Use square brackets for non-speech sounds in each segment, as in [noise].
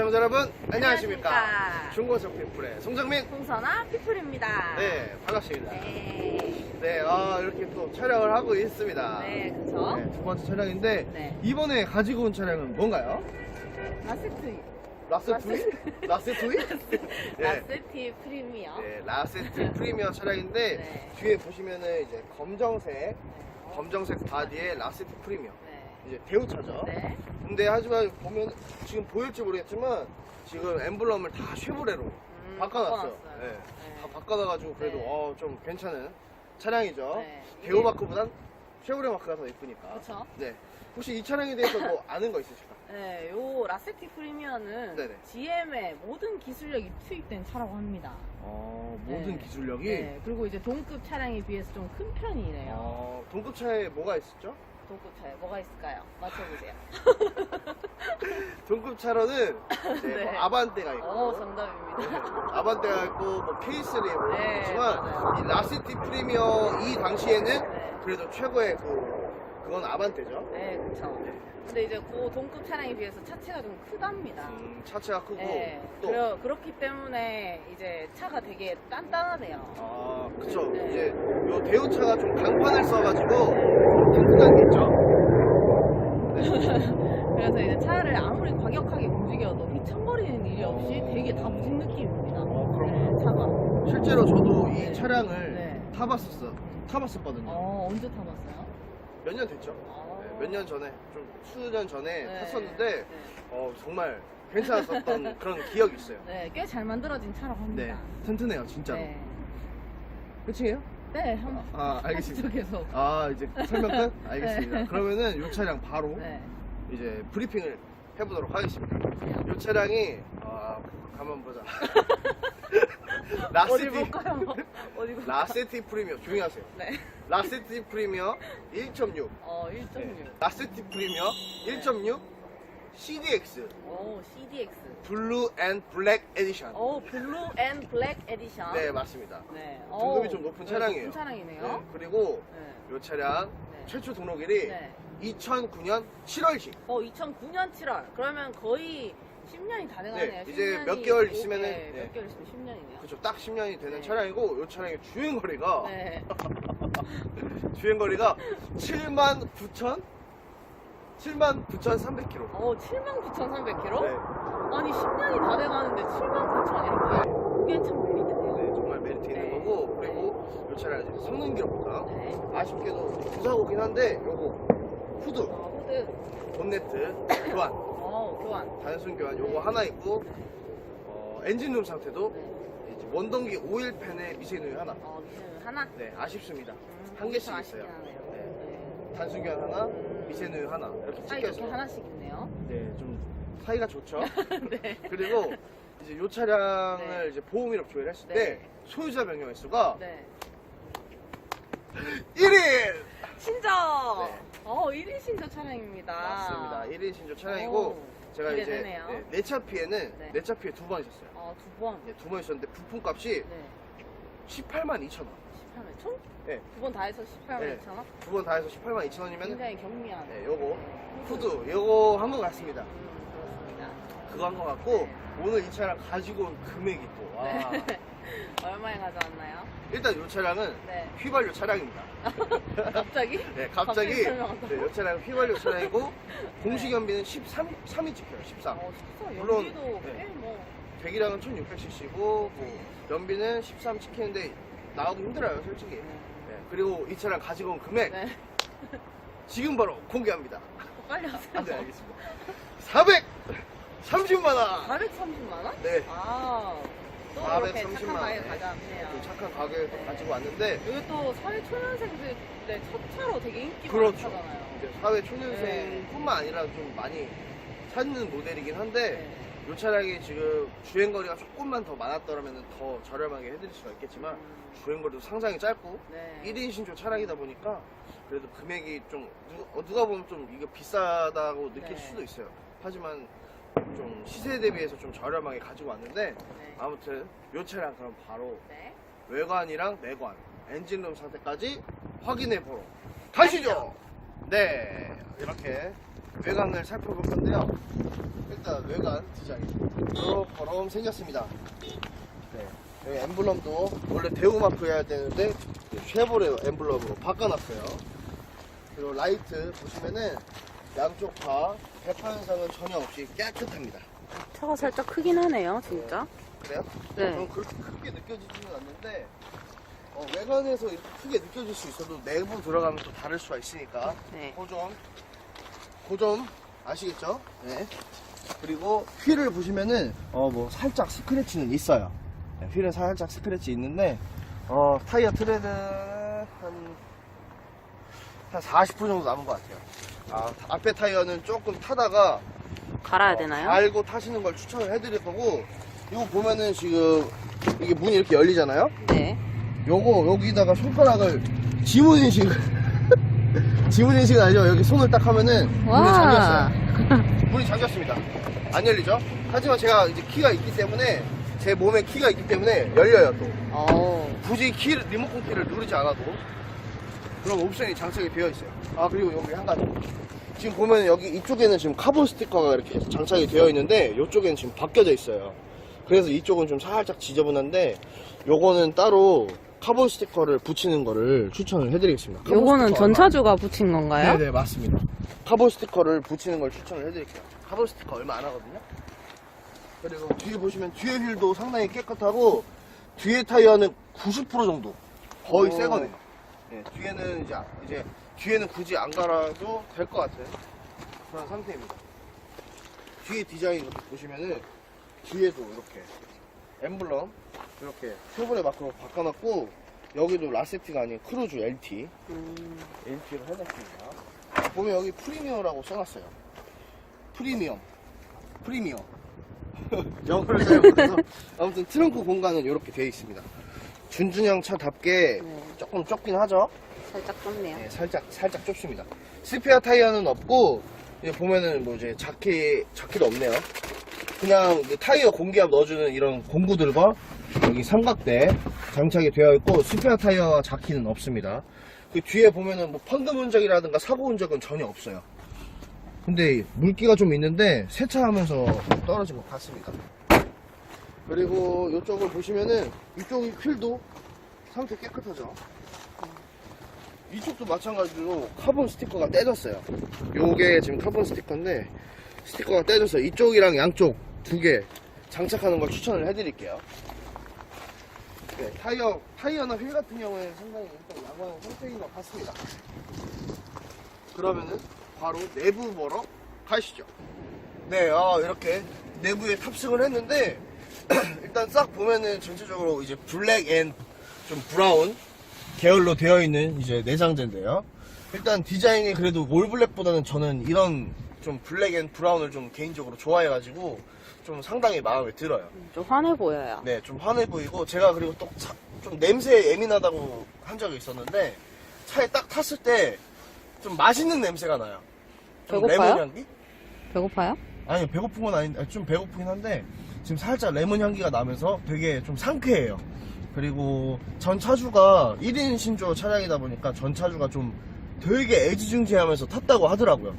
시청자 여러분 안녕하십니까 안녕하십니까. 중고석 피플의 송정민 홍선아 피플입니다. 네 반갑습니다 네. 네 아, 이렇게 또 촬영을 하고 있습니다 네, 그쵸. 네, 두 번째 차량인데 네. 이번에 가지고 온 차량은 뭔가요? 라세트. 라세투이? 라세투이? 네. 라세티 프리미어. 네, 라세트 프리미어 차량인데 네. 뒤에 보시면은 이제 검정색 검정색 바디에 라세트 프리미어 네. 이제 대우차죠 네. 근데 하지만 보면 지금 보일지 모르겠지만 지금 엠블럼을 다 쉐보레로 음, 바꿔놨어요. 바꿔놨어요. 네. 네. 다 바꿔놔가지고 그래도 네. 어, 좀 괜찮은 차량이죠. 네. 대우 이게- 마크보단 쉐보레 마크가 더 예쁘니까. 그쵸. 네. 혹시 이 차량에 대해서 뭐 [laughs] 아는 거 있으실까요? 네, 요 라세티 프리미어는 네네. GM의 모든 기술력이 투입된 차라고 합니다. 어, 모든 네. 기술력이 네. 그리고 이제 동급 차량에 비해서 좀 큰 편이래요. 어, 동급 차에 뭐가 있었죠? 동급 차에 뭐가 있을까요? 맞춰보세요. [laughs] 동급차로는 이제 네. 뭐 아반떼가 있고 어, 정답입니다. 네. 아반떼가 있고 뭐 K3 뭐 네, 있지만 맞아요. 이 라시티 프리미어 이 당시에는 네. 그래도 최고의 그 그건 아반떼죠. 네, 그쵸. 근데 이제 그 동급 차량에 비해서 차체가 좀 크답니다. 음, 차체가 크고 네. 또 그러, 그렇기 때문에 이제 차가 되게 단단하대요. 아, 그쵸. 네. 이제 요 대우차가 좀 강판을 써가지고 좀 튼튼한 게 있죠. 그래서 이제 차를 아무리 과격하게 움직여도 휘청거리는 일이 없이 되게 다부진 느낌입니다. 어, 그럼 네, 차가. 실제로 저도 이 네. 차량을 네. 타봤었어. 타봤었거든요. 어, 언제 타봤어요? 몇 년 됐죠? 어. 네, 몇 년 전에, 좀 수년 전에 네. 탔었는데, 네. 어, 정말 괜찮았었던 [laughs] 그런 기억이 있어요. 네, 꽤 잘 만들어진 차라고 네, 합니다. 튼튼해요, 진짜로. 네. 끝이에요? 네, 한번 아, 알겠습니다. 하시죠, [laughs] 계속. 아, 이제 설명 끝? [laughs] 알겠습니다. 네. 그러면은 이 차량 바로 네. 이제 브리핑을 해보도록 하겠습니다. 이 차량이 아 가만 보자. 어디 라세티 볼까요? 어디 볼까요? 라세티 프리미어 조용히 하세요. 네. 라세티 프리미어 1.6 어, 1.6. 네. 라세티 프리미어 1.6 CDX 오, CDX. 블루 앤 블랙 에디션. 오, 블루 앤 블랙 에디션. 네 맞습니다. 네. 등급이 오, 좀 높은 네, 차량이에요. 높은 차량이네요. 네, 그리고 네. 이 차량 네. 최초 등록일이 네. 2009년 7월식. 어, 2009년 7월. 그러면 거의 10년이 다 돼가네요. 네, 이제 10년이 몇 개월 오, 있으면은, 네, 네. 몇 개월 있으면 10년이네요. 그렇죠. 딱 10년이 되는 네. 차량이고 이 차량의 주행 거리가 네. [laughs] 주행 거리가 7만 9천 7만 9,300km. 어, 79,300km? 네. 아니, 10년이 다 돼가는데 79,000이라고요? 그게 참 믿으네요. 네, 정말 메리트 있는 네. 거고 그리고 이 차량 이제 성능 기록부터 네. 아쉽게도 부사고긴 한데 요거 후드, 어, 후드. 본네트 교환, 어, 교환. 단순 교환 요거 하나 있고 네. 어, 엔진룸 상태도 네. 이제 원동기 오일 팬에 미세누이 하나. 어, 미션 하나? 네, 아쉽습니다. 음, 한 개씩 좀 있어요. 하네요. 네. 네. 단순 교환 하나, 음. 미세누이 하나 이렇게 좋게 찍혀서 하나씩 있네요. 네, 좀 사이가 좋죠. [laughs] 네. 그리고 이제 이 차량을 네. 이제 보험 이력 조회를 했을 네. 때 소유자 명령 횟수가 네. 1인! 신조! 네. 어, 1인 신조 차량입니다. 맞습니다. 1인 신조 차량이고 오, 제가 이제 기대되네요. 네, 내차 피해는 네. 내 차 피해 두 번 있었어요. 어, 두 번. 네, 두번 있었는데 부품 값이 네. 18만 2천 원. 18만 총? 네. 두 번 다 해서 18만 네. 2천 원? 두 번 다 해서 18만 2천 원이면 굉장히 경미한. 네, 요거 네. 후드 요거 한 것 같습니다. 음, 그렇습니다. 그거 한 것 같고 네. 오늘 이 차량 가지고 온 금액이 또 와. [laughs] 얼마에 가져왔나요? 일단 이 차량은 네. 휘발유 차량입니다. [laughs] 갑자기? 네, 갑자기 설명한다고? 네, 이 차량은 휘발유 차량이고 공식 연비는 13, 3이 찍혀요. 13. 어, 진짜 물론, 연기도 네. 꽤 뭐. 배기량은 1600cc고 뭐 연비는 13 찍히는데 나오기 힘들어요, 솔직히. 네, 그리고 이 차량 가지고 온 금액 네. 지금 바로 공개합니다. [laughs] 빨리 하세요. 아, 네, 알겠습니다. 430만 원. 430만 원? 네. 아, 또 이렇게 430만 착한 가게 원. 가져왔네요. 그 착한 가격을 가지고 왔는데 여기 또 사회 초년생들 네, 첫 차로 되게 인기가 그렇죠. 많잖아요. 이제 사회 네. 초년생뿐만 아니라 좀 많이 찾는 모델이긴 한데 네. 이 차량이 지금 주행 거리가 조금만 더 많았더라면 더 저렴하게 해드릴 수가 있겠지만 음, 주행 거리도 상당히 짧고 네. 1인 신조 차량이다 보니까 그래도 금액이 좀 누- 어, 누가 보면 좀 이거 비싸다고 느낄 네. 수도 있어요. 하지만 좀 시세에 대비해서 좀 저렴하게 가지고 왔는데 네. 아무튼 이 차량 그럼 바로 네. 외관이랑 내관, 엔진룸 상태까지 확인해 보러 가시죠. 네, 이렇게 외관을 살펴볼 건데요. 일단 외관 디자인 요렇게 생겼습니다. 네. 여기 엠블럼도 원래 대우마크여야 되는데 쉐보레 엠블럼으로 바꿔놨어요. 그리고 라이트 보시면은 양쪽 다 배파 현상은 전혀 없이 깨끗합니다. 차가 살짝 크긴 하네요, 진짜. 그래요? 네. 저는 그렇게 크게 느껴지지는 않는데 어, 외관에서 이렇게 크게 느껴질 수 있어도 내부 들어가면 또 다를 수가 있으니까 네. 고점 고점 아시겠죠? 네. 그리고 휠을 보시면은 어 뭐 살짝 스크래치는 있어요. 네, 휠은 살짝 스크래치 있는데 어 타이어 트레드 한한 40% 정도 남은 것 같아요. 아 앞에 타이어는 조금 타다가 갈아야 어, 되나요? 알고 타시는 걸 추천을 해드릴 거고 이거 보면은 지금 이게 문이 이렇게 열리잖아요. 네. 요거 여기다가 손가락을 지문 인식을 [laughs] 지문 인식은 아니죠. 여기 손을 딱 하면은 문이 와. 잠겼어요. 문이 잠겼습니다. 안 열리죠? 하지만 제가 이제 키가 있기 때문에 제 몸에 키가 있기 때문에 열려요 또. 어. 굳이 키 리모컨 키를 누르지 않아도 그런 옵션이 장착이 되어 있어요. 아 그리고 여기 한 가지. 지금 보면 여기 이쪽에는 지금 카본 스티커가 이렇게 장착이 되어 있는데 이쪽에는 지금 바뀌어져 있어요. 그래서 이쪽은 좀 살짝 지저분한데 요거는 따로 카본 스티커를 붙이는 거를 추천을 해드리겠습니다. 요거는 전차주가 붙인 건가요? 네네 맞습니다. 카본 스티커를 붙이는 걸 추천을 해드릴게요. 카본 스티커 얼마 안 하거든요. 그리고 뒤에 보시면 뒤에 휠도 상당히 깨끗하고 뒤에 타이어는 90% 정도 거의 오. 새 거네요. 네, 뒤에는 이제 이제 뒤에는 굳이 안 갈아도 될 것 같은 그런 상태입니다. 뒤에 디자인 이렇게 보시면은 뒤에도 이렇게 엠블럼 이렇게 표본의 마크로 바꿔놨고 여기도 라세티가 아닌 크루즈 LT 음, LT로 해놨습니다. 보면 여기 프리미어라고 써놨어요. 프리미엄. 프리미어. 영어를 잘 못해서. 아무튼 트렁크 공간은 이렇게 되어 있습니다. 준준형 차답게 네. 조금 좁긴 하죠? 살짝 좁네요. 네, 살짝, 살짝 좁습니다. 스페어 타이어는 없고, 이제 보면은 뭐 이제 자켓, 자켓 없네요. 그냥 그 타이어 공기압 넣어주는 이런 공구들과 여기 삼각대 장착이 되어 있고, 스페어 타이어와 자키는 없습니다. 그 뒤에 보면은 뭐 판금 흔적이라든가 사고 흔적은 전혀 없어요. 근데 물기가 좀 있는데 세차하면서 떨어진 것 같습니다. 그리고 이쪽을 보시면은 이쪽 휠도 상태 깨끗하죠. 이쪽도 마찬가지로 카본 스티커가 떼졌어요. 요게 지금 카본 스티커인데 스티커가 떼졌어요. 이쪽이랑 양쪽 두 개 장착하는 걸 추천을 해드릴게요. 네, 타이어 타이어나 휠 같은 경우에는 상당히 일단 양호한 상태인 것 같습니다. 그러면은 바로 내부 보러 가시죠. 네, 아, 이렇게 내부에 탑승을 했는데 [clears throat] 일단 싹 보면은 전체적으로 이제 블랙 앤 좀 브라운 계열로 되어 있는 이제 내장재인데요. 일단 디자인이 그래도 올블랙보다는 저는 이런 좀 블랙 앤 브라운을 좀 개인적으로 좋아해가지고 좀 상당히 마음에 들어요. 좀 환해 보여요. 네, 좀 환해 보이고 제가 그리고 또 좀 냄새에 예민하다고 한 적이 있었는데 차에 딱 탔을 때 좀 맛있는 냄새가 나요. 좀 배고파요? 레몬 향기? 배고파요? 아니 배고픈 건 아닌데 좀 배고프긴 한데 지금 살짝 레몬 향기가 나면서 되게 좀 상쾌해요. 그리고 전 차주가 1인 신조 차량이다 보니까 전 차주가 좀 되게 애지중지하면서 탔다고 하더라고요.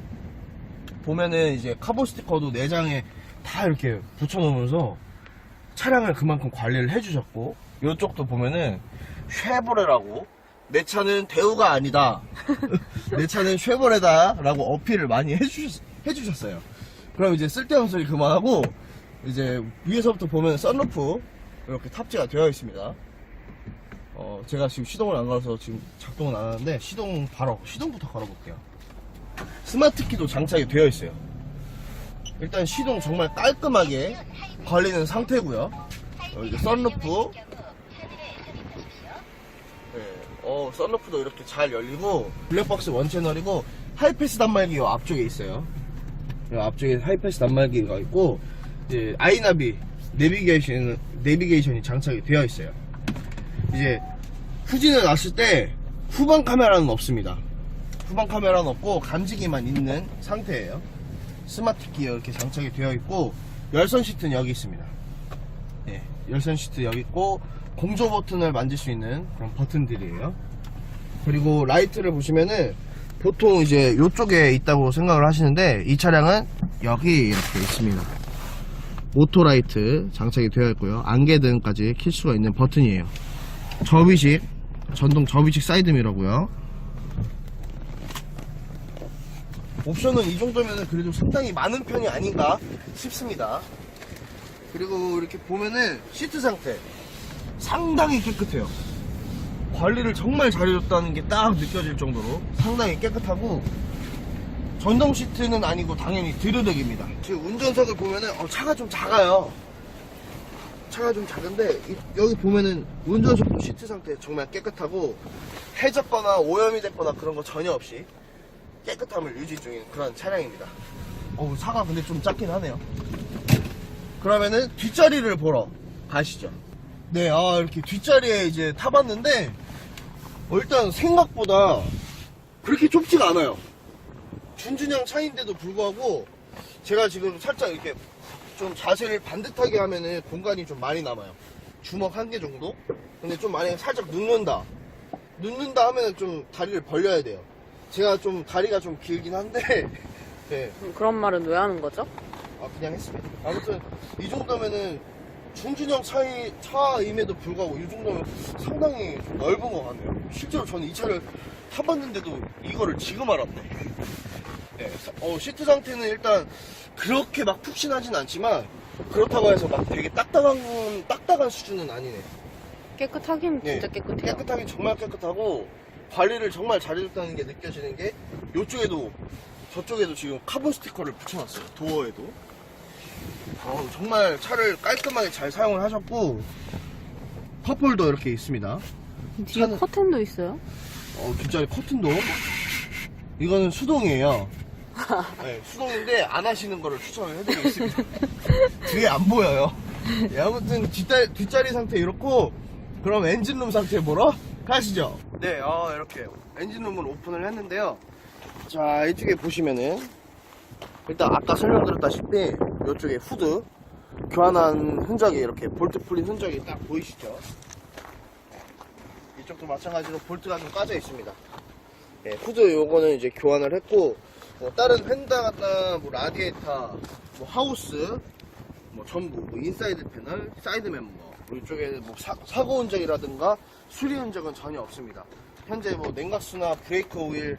보면은 이제 카본 스티커도 내장에 다 이렇게 붙여놓으면서 차량을 그만큼 관리를 해주셨고 이쪽도 보면은 쉐보레라고 내 차는 대우가 아니다. [laughs] 내 차는 쉐보레다 라고 어필을 많이 해주셨, 해주셨어요. 그럼 이제 쓸데없는 소리 그만하고 이제 위에서부터 보면 썬루프 이렇게 탑재가 되어 있습니다. 어, 제가 지금 시동을 안 걸어서 지금 작동은 안 하는데 시동 바로 시동부터 걸어볼게요. 스마트 키도 장착이 되어 있어요. 일단 시동 정말 깔끔하게 걸리는 상태고요. 어, 이제 썬루프 네, 어, 썬루프도 이렇게 잘 열리고 블랙박스 원 채널이고 하이패스 단말기 요 앞쪽에 있어요. 요 앞쪽에 하이패스 단말기가 있고 이제 아이나비 내비게이션 내비게이션이 장착이 되어 있어요. 이제 후진을 놨을 때 후방 카메라는 없습니다. 후방 카메라는 없고 감지기만 있는 상태예요. 스마트 기어 이렇게 장착이 되어 있고 열선 시트는 여기 있습니다. 네, 열선 시트 여기 있고 공조 버튼을 만질 수 있는 그런 버튼들이에요. 그리고 라이트를 보시면은 보통 이제 이쪽에 있다고 생각을 하시는데 이 차량은 여기 이렇게 있습니다. 모토라이트 장착이 되어 있고요. 안개 등까지 킬 수가 있는 버튼이에요. 접이식 전동 접이식 사이드미러고요. 옵션은 이 정도면 그래도 상당히 많은 편이 아닌가 싶습니다. 그리고 이렇게 보면은 시트 상태 상당히 깨끗해요. 관리를 정말 잘해줬다는 게 딱 느껴질 정도로 상당히 깨끗하고 전동 시트는 아니고 당연히 드르륵입니다. 지금 운전석을 보면은 어, 차가 좀 작아요. 차가 좀 작은데 이- 여기 보면은 운전석 시트 상태 정말 깨끗하고 해졌거나 오염이 됐거나 그런 거 전혀 없이 깨끗함을 유지 중인 그런 차량입니다. 어우 차가 근데 좀 작긴 하네요. 그러면은 뒷자리를 보러 가시죠. 네, 아 이렇게 뒷자리에 이제 타봤는데 어, 일단 생각보다 그렇게 좁지가 않아요. 준준형 차인데도 불구하고 제가 지금 살짝 이렇게 좀 자세를 반듯하게 하면은 공간이 좀 많이 남아요. 주먹 한 개 정도? 근데 좀 만약에 살짝 눕는다. 눕는다 하면은 좀 다리를 벌려야 돼요. 제가 좀 다리가 좀 길긴 한데, [laughs] 네. 그런 말은 왜 하는 거죠? 아, 그냥 했습니다. 아무튼, 이 정도면은, 준준형 차이, 차임에도 불구하고 이 정도면 상당히 좀 넓은 것 같네요. 실제로 저는 이 차를 타봤는데도 이거를 지금 알았네. [laughs] 네, 사- 어, 시트 상태는 일단 그렇게 막 푹신하진 않지만, 그렇다고 해서 막 되게 딱딱한, 딱딱한 수준은 아니네. 깨끗하긴 네, 진짜 깨끗해요. 깨끗하긴 정말 깨끗하고 관리를 정말 잘해줬다는 게 느껴지는 게 이쪽에도 저쪽에도 지금 카본 스티커를 붙여놨어요. 도어에도. 어, 정말 차를 깔끔하게 잘 사용을 하셨고 컵홀더 이렇게 있습니다. 뒤에 차는- 커튼도 있어요. 어, 뒷자리 커튼도? 이거는 수동이에요 네, 수동인데 안 하시는 거를 추천을 해드리겠습니다. [laughs] 뒤에 안 보여요. 예, 아무튼 뒷자리, 뒷자리 상태 이렇고 그럼 엔진룸 상태 보러 가시죠. 네 어, 이렇게 엔진룸을 오픈을 했는데요. 자 이쪽에 보시면은 일단 아까 설명드렸다시피 이쪽에 후드 교환한 흔적이 이렇게 볼트 풀린 흔적이 딱 보이시죠? 이쪽도 마찬가지로 볼트가 좀 까져 있습니다. 예, 후드 요거는 이제 교환을 했고 뭐 다른 휀다나 뭐 라디에이터 뭐 하우스 뭐 전부 뭐 인사이드 패널 사이드 멤버 뭐 이쪽에 뭐 사, 사고 흔적이라든가 수리 흔적은 전혀 없습니다. 현재 뭐 냉각수나 브레이크 오일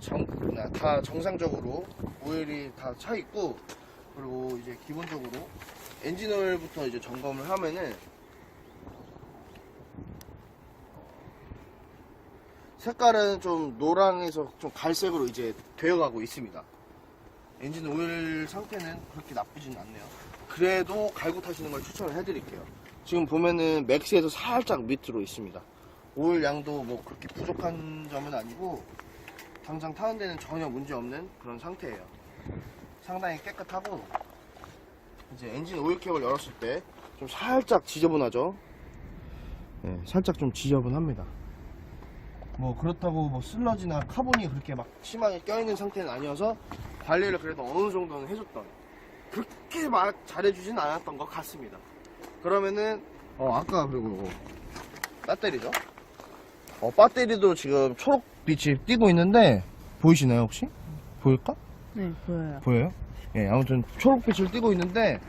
정, 나- 다 정상적으로 오일이 다 차 있고 그리고 이제 기본적으로 엔진 오일부터 이제 점검을 하면은 색깔은 좀 노랑에서 좀 갈색으로 이제 되어가고 있습니다. 엔진 오일 상태는 그렇게 나쁘진 않네요. 그래도 갈고 타시는 걸 추천을 해드릴게요. 지금 보면은 맥스에서 살짝 밑으로 있습니다. 오일 양도 뭐 그렇게 부족한 점은 아니고 당장 타는 데는 전혀 문제 없는 그런 상태예요. 상당히 깨끗하고 이제 엔진 오일 캡을 열었을 때 좀 살짝 지저분하죠. 네, 살짝 좀 지저분합니다. 뭐 그렇다고 뭐 슬러지나 카본이 그렇게 막 심하게 껴있는 상태는 아니어서 관리를 그래도 어느 정도는 해줬던 그렇게 막 잘해주진 않았던 것 같습니다. 그러면은 어 아까 그리고 배터리죠? 어 배터리도 지금 초록 빛이 띄고 있는데 보이시나요 혹시? 보일까? 네, 보여요. 보여요? 예, 아무튼 초록빛을 띄고 있는데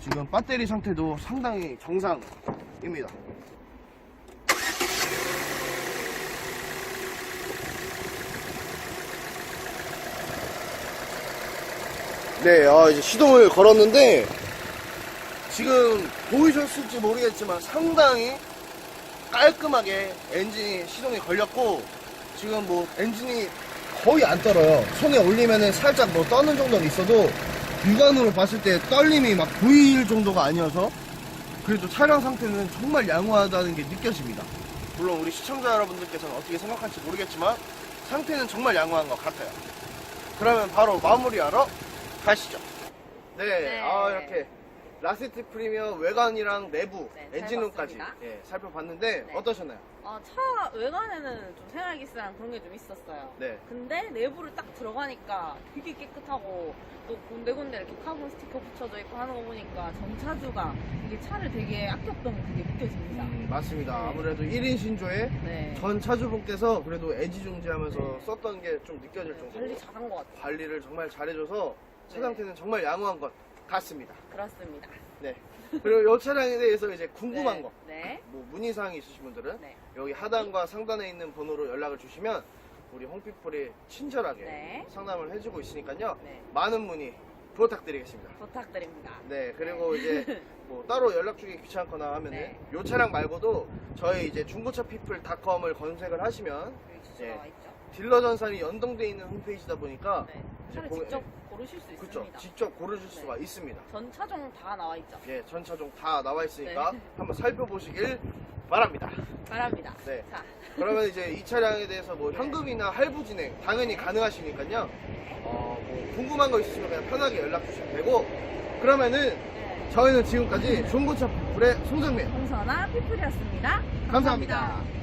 지금 배터리 상태도 상당히 정상입니다. 네, 아, 이제 시동을 걸었는데 지금 보이셨을지 모르겠지만 상당히 깔끔하게 엔진이 시동이 걸렸고 지금 뭐 엔진이 거의 안 떨어요. 손에 올리면은 살짝 뭐 떠는 정도는 있어도 육안으로 봤을 때 떨림이 막 보일 정도가 아니어서 그래도 차량 상태는 정말 양호하다는 게 느껴집니다. 물론 우리 시청자 여러분들께서는 어떻게 생각할지 모르겠지만 상태는 정말 양호한 것 같아요. 그러면 바로 마무리하러 가시죠. 네, 네. 아 이렇게 라세트 프리미엄 외관이랑 내부 네, 잘 엔진룸까지 봤습니다. 예, 살펴봤는데 네. 어떠셨나요? 아, 차 외관에는 좀 생활기스랑 그런 게 좀 있었어요. 네. 근데 내부를 딱 들어가니까 되게 깨끗하고 또 군데군데 이렇게 카본 스티커 붙여져 있고 하는 거 보니까 전차주가 이게 차를 되게 아꼈던 그게 느껴집니다. 음, 맞습니다. 네. 아무래도 1인 신조에 네. 전 차주분께서 그래도 애지중지하면서 네. 썼던 게 좀 느껴질 네, 정도로 관리 잘한 것 같아요. 관리를 정말 잘해줘서 차 네. 상태는 정말 양호한 것 같습니다. 그렇습니다. 네. 그리고 이 차량에 대해서 이제 궁금한 네. 거, 네. 뭐 문의사항이 있으신 분들은 네. 여기 하단과 상단에 있는 번호로 연락을 주시면 우리 홍피플이 친절하게 네. 상담을 해주고 있으니까요. 네. 많은 문의 부탁드리겠습니다. 부탁드립니다. 네, 그리고 이제 뭐 따로 연락 주기 귀찮거나 하면은 네. 요 차량 말고도 저희 이제 중고차 피플닷컴을 검색을 하시면 여기 주소 예. 나와 있죠? 딜러 전산이 연동돼 있는 홈페이지다 보니까 네. 차를 보면- 직접 고르실 수 그쵸 있습니다. 직접 고르실 네. 수가 있습니다. 전 차종 다 나와 있죠? 예, 전 차종 다 나와 있으니까 네. 한번 살펴보시길 바랍니다. 바랍니다. 네. 자, 그러면 이제 이 차량에 대해서 뭐 현금이나 할부 진행 당연히 가능하시니까요. 어, 뭐 궁금한 거 있으시면 그냥 편하게 연락 주시면 되고 그러면은 네. 저희는 지금까지 중고차 피플의 송정민 홍선아 피플이었습니다. 감사합니다.